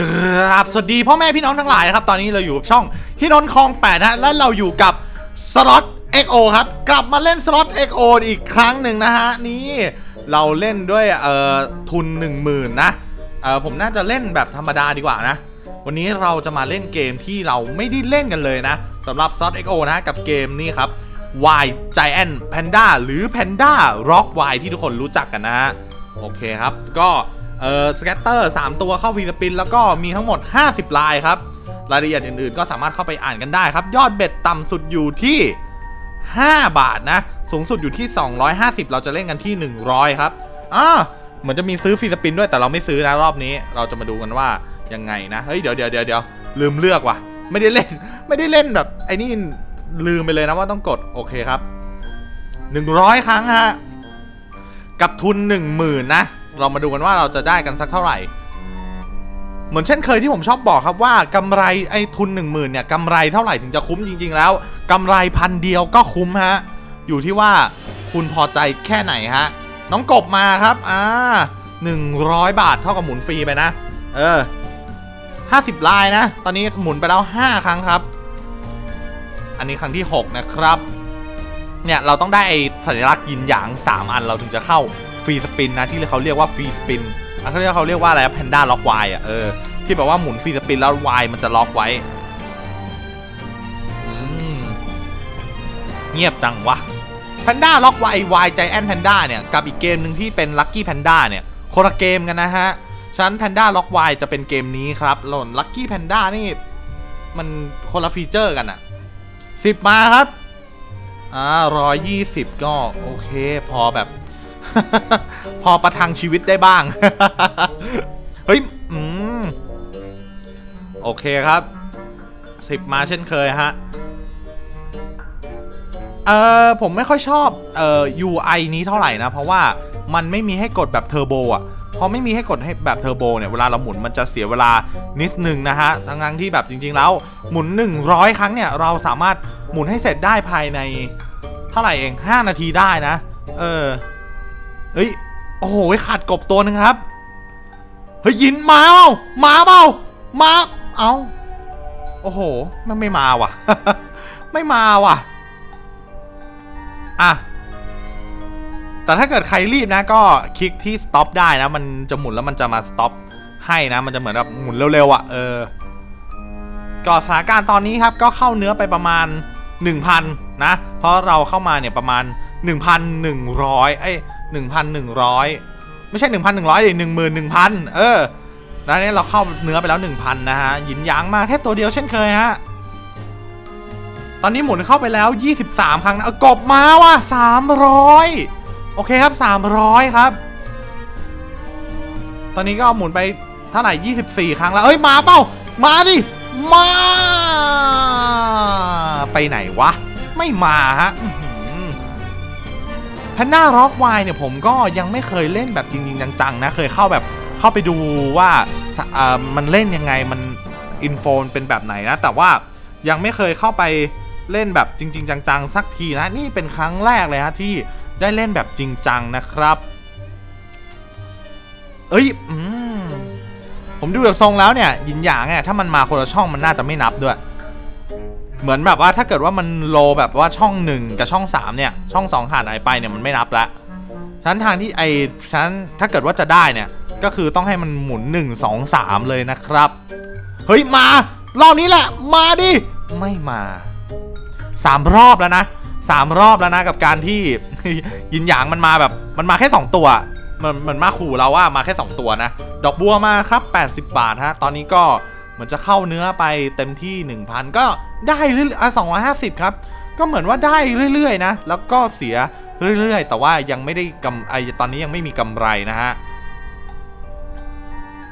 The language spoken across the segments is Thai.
กราบสวัสดีพ่อแม่พี่น้องทั้งหลายนะครับ ตอนนี้เราอยู่กับช่องพี่นนท์คลองแปดนะและเราอยู่กับสล็อต XO ครับ กลับมาเล่นสล็อต XO อีกครั้งหนึ่งนะฮะ นี่เราเล่นด้วยเอ่อทุน 1 0,000นะเอ่อผมน่าจะเล่นแบบธรรมดาดีกว่านะ วันนี้เราจะมาเล่นเกมที่เราไม่ได้เล่นกันเลยนะสำหรับ s ล็อต XO นะกับเกมนี้ครับ Y Giant Panda หรือ Panda Rock Y ที่ทุกคนรู้จักกันนะฮะโอเคครับก็ เอ่อสแกตเตอร์3ตัวเข้าฟรีสปิน แล้วก็มีทั้งหมด 50 ลายครับ รายละเอียดอื่นๆ ก็สามารถเข้าไปอ่านกันได้ครับ ยอดเบ็ดต่ำสุดอยู่ที่ 5 บาทนะ สูงสุดอยู่ที่ 250 เราจะเล่นกันที่ 100 ครับอ่าเหมือนจะมีซื้อฟรีสปินด้วยแต่เราไม่ซื้อนะรอบนี้ เราจะมาดูกันว่ายังไงนะ เฮ้ยเดี๋ยวเดี๋ยวเดี๋ยวเดี๋ยวลืมเลือกว่ะ ไม่ได้เล่น ไม่ได้เล่นแบบไอ้นี่ลืมไปเลยนะว่าต้องกดโอเคครับ 100 ครั้งฮะ กับทุน 10,000นะ เรามาดูกันว่าเราจะได้กันสักเท่าไหร่ เหมือนเช่นเคยที่ผมชอบบอกครับว่ากำไรไอ้ทุน 10,000เนี่ยกำไรเท่าไหร่ถึงจะคุ้มจริง ๆ แล้วกำไรพันเดียวก็คุ้มฮะ อยู่ที่ว่าคุณพอใจแค่ไหนฮะ น้องกบมาครับอ่า100 บาทเท่ากับหมุนฟรีไปนะ เออ 50 ลายนะ ตอนนี้หมุนไปแล้ว 5 ครั้งครับ อันนี้ครั้งที่ 6 นะครับ เนี่ย เราต้องได้ไอ้สัญลักษณ์ยินหยาง 3 อันเราถึงจะเข้า ฟรีสปินนะที่เขาเรียกว่าฟรีสปินอันเขาเรียกเขาเรียกว่าอะไรแพนด้าล็อกไวอะเออที่แบบว่าหมุนฟรีสปินแล้ววายมันจะล็อกไว้เงียบจังวะแพนด้าล็อกไววายใจแอนแพนด้าเนี่ยกับอีกเกมหนึ่งที่เป็นลัคกี้แพนด้าเนี่ยคนละเกมกันนะฮะฉันแพนด้าล็อกไวจะเป็นเกมนี้ครับหล่นลัคกี้แพนด้านี่มันคนละฟีเจอร์กันอะสิบมาครับอ่าร้อยยี่สิบก็โอเค พอแบบ พอประทังชีวิตได้บ้าง เฮ้ย อืม โอเคครับสิบมาเช่นเคยฮะ เออผมไม่ค่อยชอบ เอ่อ UI นี้เท่าไหร่นะ เพราะว่ามันไม่มีให้กดแบบเทอร์โบอะพอไม่มีให้กดให้แบบเทอร์โบเนี่ย เวลาเราหมุนมันจะเสียเวลานิดนึงนะฮะ ทั้งทั้งที่แบบจริง ๆ แล้วหมุน 100 ครั้งเนี่ย เราสามารถหมุนให้เสร็จได้ภายใน เท่าไหร่เอง 5 นาทีได้นะ เออ เฮ้ย โอ้โหขาดกบตัวนึงครับ เฮ้ยยินมาเปล่ามาเปล่ามาเอา โอ้โห มันไม่มาว่ะ ไม่มาว่ะ อะ แต่ถ้าเกิดใครรีบนะ ก็คลิกที่ stop ได้นะ มันจะหมุนแล้วมันจะมา stop ให้นะ มันจะเหมือนแบบหมุนเร็วๆอะ เออ ก็สถานการณ์ตอนนี้ครับ ก็เข้าเนื้อไปประมาณ 1,000 นะ เพราะเราเข้ามาเนี่ยประมาณ 1,100 เอ้ย 1,100 ไม่ใช่ 1,100ดิ11,000 เออแล้วเนี่ยเราเข้าเนื้อไปแล้ว 1,000 นะฮะหยินหยางมาแค่ตัวเดียวเช่นเคยฮะ ตอนนี้หมุนเข้าไปแล้ว 23 ครั้งนะเอากบมาว่ะ 300 โอเคครับ 300 ครับ ตอนนี้ก็หมุนไปเท่าไหร่ 24 ครั้งแล้ว เอ้ย มาเปล่ามาดิ มา ไปไหนวะ ไม่มาฮะแพนด้าร็อกไวเนี่ยผมก็ยังไม่เคยเล่นแบบจริง ๆ จังๆ นะ เคยเข้าแบบเข้าไปดูว่ามันเล่นยังไงมันอินโฟนเป็นแบบไหนนะ แต่ว่ายังไม่เคยเข้าไปเล่นแบบจริง ๆ จัง ๆ สักทีนะ นี่เป็นครั้งแรกเลยฮะที่ได้เล่นแบบจริงจังนะครับ เอ้ยอมผมดูจากทรงแล้วเนี่ยยินหยางเนี่ยถ้ามันมาคนละช่องมันน่าจะไม่นับด้วย เหมือนแบบว่าถ้าเกิดว่ามันโลแบบว่าช่อง1กับช่อง3เนี่ย ช่อง2ขาดหายไปเนี่ยมันไม่นับละฉะนั้นทางที่ไอฉะนั้นถ้าเกิดว่าจะได้เนี่ยก็คือต้องให้มันหมุน1 2 3เลยนะครับ เฮ้ยมารอบนี้แหละ มาดิไม่มาสามรอบแล้วนะสามรอบแล้วนะกับการที่ยินหยางมันมาแบบมันมาแค่2ตัวมันมันมาขู่เราว่ามาแค่2ตัวนะ ดอกบัวมาครับ 80 บาทฮะตอนนี้ก็ เหมือนจะเข้าเนื้อไปเต็มที่ 1,000 ก็ได้เรื่อยๆอะ250 ครับ ก็เหมือนว่าได้เรื่อยๆนะ แล้วก็เสียเรื่อยๆ แต่ว่ายังไม่ได้กำไอตอนนี้ยังไม่มีกำไรนะฮะ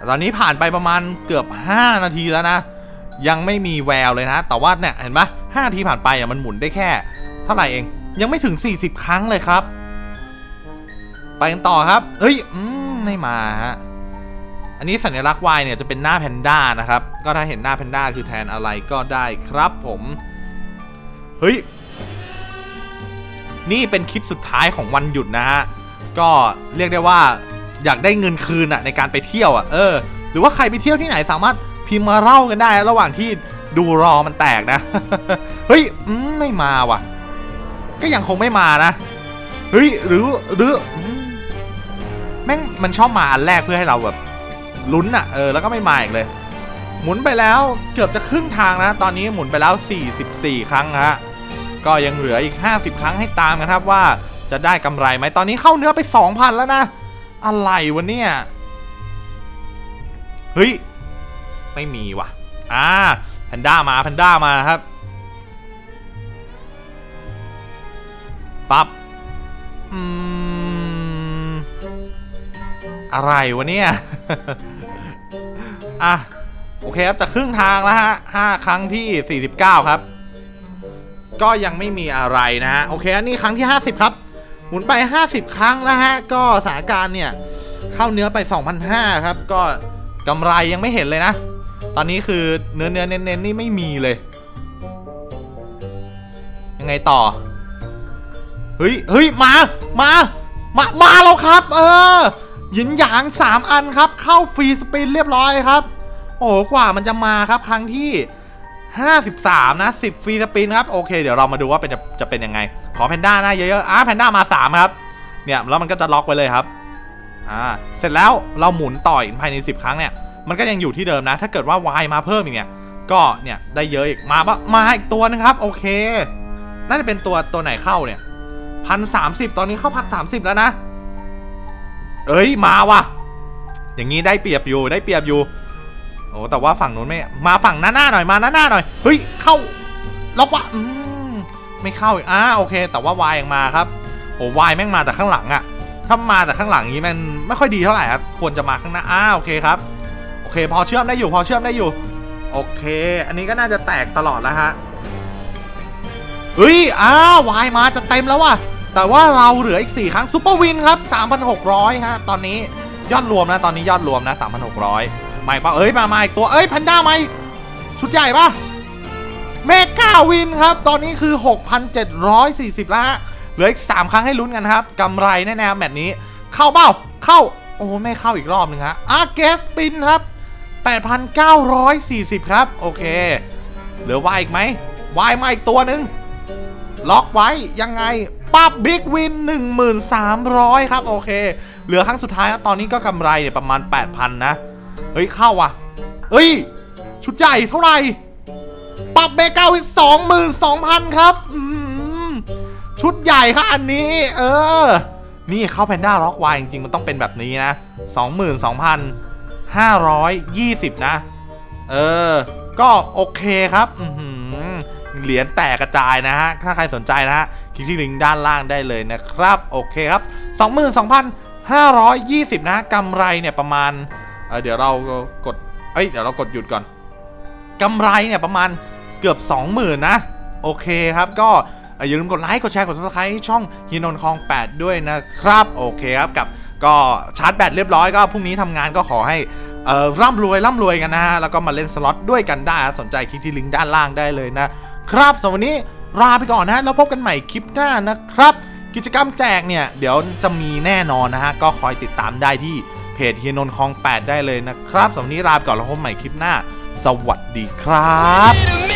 ตอนนี้ผ่านไปประมาณเกือบ 5 นาทีแล้วนะ ยังไม่มีแววเลยนะ แต่ว่าเนี่ยเห็นปะ5นาทีผ่านไปมันหมุนได้แค่ เท่าไหร่เอง ยังไม่ถึง 40 ครั้งเลยครับ ไปกันต่อครับ เฮ้ยอืมไม่มาฮะ อันนี้สัญลักษณ์ Y เนี่ยจะเป็นหน้าแพนด้านะครับ ก็ถ้าเห็นหน้าแพนด้าคือแทนอะไรก็ได้ครับผม เฮ้ย นี่เป็นคลิปสุดท้ายของวันหยุดนะฮะ ก็เรียกได้ว่าอยากได้เงินคืนอะในการไปเที่ยวอะเออ หรือว่าใครไปเที่ยวที่ไหนสามารถพิมพ์มาเล่ากันได้ ระหว่างที่ดูรอมันแตกนะ เฮ้ยไม่มาว่ะ ก็ยังคงไม่มานะ เฮ้ยหรือหรือแม่งมันชอบมาอันแรกเพื่อให้เราแบบ ลุ้นอะเออแล้วก็ไม่มาอีกเลย หมุนไปแล้วเกือบจะครึ่งทางนะ ตอนนี้หมุนไปแล้ว 44 ครั้งฮะก็ยังเหลืออีก 50 ครั้งให้ตามกันครับว่าจะได้กำไรไหมตอนนี้เข้าเนื้อไป 2,000 แล้วนะ อะไรวะเนี่ยเฮ้ยไม่มีว่ะอ่าแพนด้ามาแพนด้ามาครับปับ๊บอืม อะไรวะเนี่ย อะ โอเคครับจะครึ่งทางแล้วฮะห้าครั้งที่ 49 ครับ ก็ยังไม่มีอะไรนะฮะ โอเคอันนี้ครั้งที่ 50 ครับ หมุนไป 50 ครั้งแล้วฮะ ก็สถานการณ์เนี่ย เข้าเนื้อไป 2,500 ครับ ก็กำไรยังไม่เห็นเลยนะ ตอนนี้คือเนื้อเนื้อเน้นๆนี่ไม่มีเลย ยังไงต่อ เฮ้ยเฮ้ยมา มา มา มาแล้วครับ เออ หยินหยาง 3 อันครับ เข้าฟรีสปินเรียบร้อยครับ โอ้กว่ามันจะมาครับครั้งที่ 53 นะ 10 ฟรีสปินครับ โอเค เดี๋ยวเรามาดูว่าเป็นจะจะเป็นยังไง ขอแพนด้านะเยอะๆอะแพนด้ามา 3 ครับ เนี่ยแล้วมันก็จะล็อกไว้เลยครับอ่าเสร็จแล้วเราหมุนต่ออีกภายใน 10 ครั้งเนี่ยมันก็ยังอยู่ที่เดิมนะ ถ้าเกิดว่าวายมาเพิ่มอีกเนี่ยก็เนี่ยได้เยอะอีกมาปะมาอีกตัวนึงครับ โอเคน่าจะเป็นตัวตัวไหนเข้าเนี่ยพันสามสิบตอนนี้เข้าพันสามสิบแล้วนะ เอ้ยมาว่ะ อย่างนี้ได้เปรียบอยู่ได้เปรียบอยู่โอ้แต่ว่าฝั่งนู้นไม่มาฝั่งหน้าหน้าหน่อยมาหน้าหน้าหน่อยเฮ้ยเข้าล็อกวะอืมไม่เข้าอีกอ่าโอเค แต่ว่าวายยังมาครับโอ้วายแม่งมาแต่ข้างหลังอะถ้ามาแต่ข้างหลังนี้มันไม่ค่อยดีเท่าไหร่ครับควรจะมาข้างหน้าอ่าโอเคครับโอเค พอเชื่อมได้อยู่พอเชื่อมได้อยู่ โอเค อันนี้ก็น่าจะแตกตลอดแล้วฮะเฮ้ยอ้าววายมาจะเต็มแล้วว่ะ แต่ว่าเราเหลืออีก 4 ครั้งซูเปอร์วินครับ 3,600 ฮะ ตอนนี้ยอดรวมนะ ตอนนี้ยอดรวมนะ 3,600ไม่ปะเอ้ย มามาอีกตัว เอ้ยแพนด้ามาอีกชุดใหญ่ปะเมกาวินครับ ตอนนี้คือ 6,740 แล้วฮะ เหลืออีก 3 ครั้งให้ลุ้นกันครับกำไรแน่ๆแมตช์นี้ เข้าเปล่าเข้า โอ้ไม่เข้าอีกรอบหนึ่งฮะอาร์เกสปินครับ 8,940 ครับ โอเค เหลือวายอีกไหมวายมาอีกตัวหนึ่งล็อกไว้ยังไง ปั๊บบิ๊กวิน 1300 ครับ โอเค เหลือครั้งสุดท้ายครับตอนนี้ก็กำไรเนี่ยประมาณ 8,000 นะ เฮ้ย เข้าว่ะ เฮ้ย ชุดใหญ่เท่าไหร่ปรับเบเก้าอีก 22,000 ครับ ชุดใหญ่ครับอันนี้ เออ นี่เข้าแพนด้าล็อกไวจริงๆ มันต้องเป็นแบบนี้นะ 22,520 นะ เออ ก็โอเคครับอื เหรียญแตกกระจายนะฮะ ถ้าใครสนใจนะฮะ คลิกที่ลิงก์ด้านล่างได้เลยนะครับ โอเคครับ 22,520 นะกำไรเนี่ยประมาณเเดี๋ยวเรากด เอ้ย เดี๋ยวเรากดหยุดก่อนกำไรเนี่ยประมาณเกือบ 20,000 นะ โอเคครับก็อย่าลืมกดไลค์ กดแชร์ กด subscribe ช่องฮีนนท์คลอง 8 ด้วยนะครับ โอเคครับกับ ก็ชาร์จแบตเรียบร้อยก็พรุ่งนี้ทำงานก็ขอให้ร่ำรวยร่ำรวยกันนะฮะ แล้วก็มาเล่นสล็อตด้วยกันได้สนใจคลิกที่ลิงก์ด้านล่างได้เลยนะครับสำหรับวันนี้ลาไปก่อนนะแล้วพบกันใหม่คลิปหน้านะครับ กิจกรรมแจกเนี่ย เดี๋ยวจะมีแน่นอนนะฮะ ก็คอยติดตามได้ที่เพจเฮียนนท์คลอง 8 ได้เลยนะครับสำหรับวันนี้ลาไปก่อนแล้วพบใหม่คลิปหน้า สวัสดีครับ